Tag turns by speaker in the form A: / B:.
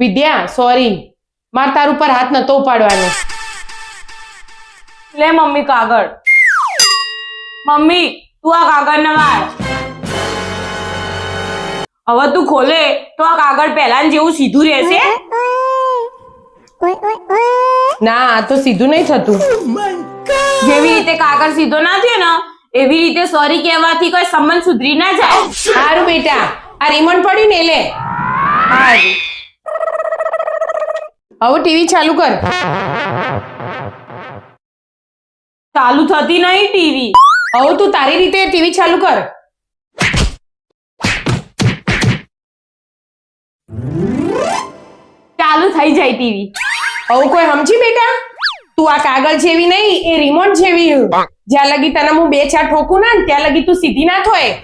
A: વિદ્યા sorry માર તાર ઉપર હાથ નતો ઉપાડવાનો.
B: લે મમ્મી કાગળ. મમ્મી તું આ કાગળ ને વાર હવે તું ખોલે તો આ કાગળ પહેલા જેવું સીધું રહેશે?
A: ના આ તો સીધું નહીં થતું.
B: જેવી રીતે કાગળ સીધો ના થયો ને એવી રીતે સોરી કહેવાથી કોઈ સંબંધ સુધરી ના જાય.
A: સારું બેટા આ રિમોટ પડ્યું ને લે.
B: હારું.
A: હવે ટીવી ચાલુ કર.
B: ચાલુ થતી નહીં ટીવી.
A: હવે તું તારી રીતે ટીવી ચાલુ કર.
B: ચાલુ થઈ જાય ટીવી.
A: હવે કોઈ સમજી બેટા? તું આ કાગળ જેવી નહીં એ રિમોટ જેવી. જ્યાં લગી તને હું બે ચાર ઠોકું ના ત્યાં લગી તું સીધી ના થોય.